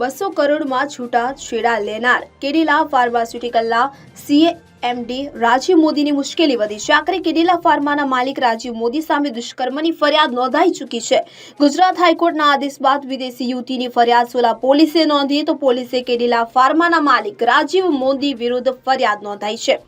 બસો કરોડમાં છૂટા છેડા લેનાર કેડિલા ફાર્માસ્યુટિકલના સીએમડી રાજીવ મોદીની મુશ્કેલી વધી. છે. આખરે કેડિલા ફાર્માના માલિક રાજીવ મોદી સામે દુષ્કર્મની ફરિયાદ નોંધાઈ ચૂકી છે. ગુજરાત હાઈકોર્ટના આદેશ બાદ વિદેશી યુવતીની ફરિયાદ સોલા પોલીસે નોંધી. તો પોલીસે કેડિલા ફાર્માના માલિક રાજીવ મોદી વિરુદ્ધ ફરિયાદ નોંધાઈ છે.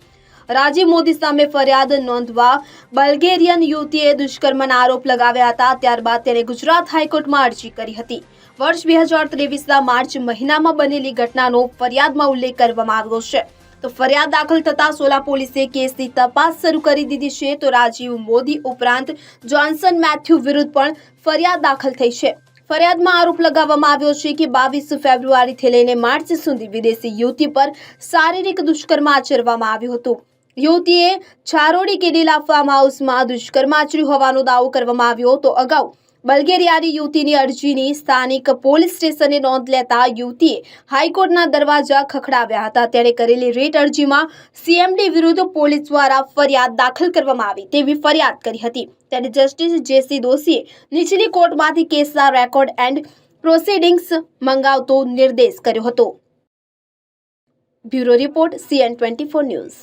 રાજીવ મોદી સામે ફરિયાદ નોંધવા બલ્ગેરિયન યુવતીએ દુષ્કર્મના આરોપ લગાવ્યા હતા. ત્યારબાદ તેણે ગુજરાત હાઈકોર્ટમાં અરજી કરી હતી. વર્ષ બે હજાર ત્રેવીસના માર્ચ મહિનામાં બનેલી ઘટનાનો ફરિયાદમાં ઉલ્લેખ કરવામાં આવ્યો છે. તો ફરિયાદ દાખલ થતા સોલા પોલીસે કેસની તપાસ શરૂ કરી દીધી છે. તો રાજીવ મોદી ઉપરાંત જોન્સન મેથ્યુ વિરુદ્ધ પણ ફરિયાદ દાખલ થઈ છે. ફરિયાદમાં આરોપ લગાવવામાં આવ્યો છે કે બાવીસ ફેબ્રુઆરીથી લઈને માર્ચ સુધી વિદેશી યુવતી પર શારીરિક દુષ્કર્મ આચરવામાં આવ્યું હતું. યુવતીએ છારોડી કેડીલા ફાર્મ હાઉસમાં દુષ્કર્મ આચર્યું હોવાનો દાવો કરવામાં આવ્યો તો અગાઉ બલ્ગેરિયાની યુવતીની અરજીની સ્થાનિક પોલીસ સ્ટેશને નોંધ લેતા યુવતીએ હાઈકોર્ટના દરવાજા ખખડાવ્યા હતા. તેણે કરેલી રેટ અરજીમાં સીએમડી વિરુદ્ધ પોલીસ દ્વારા ફરિયાદ દાખલ કરવામાં આવી તેવી ફરિયાદ કરી હતી. ત્યારે જસ્ટિસ જેસી દોશીએ નીચલી કોર્ટમાંથી કેસના રેકોર્ડ એન્ડ પ્રોસિડિંગ્સ મંગાવતો નિર્દેશ કર્યો હતો. Bureau report CN twenty news.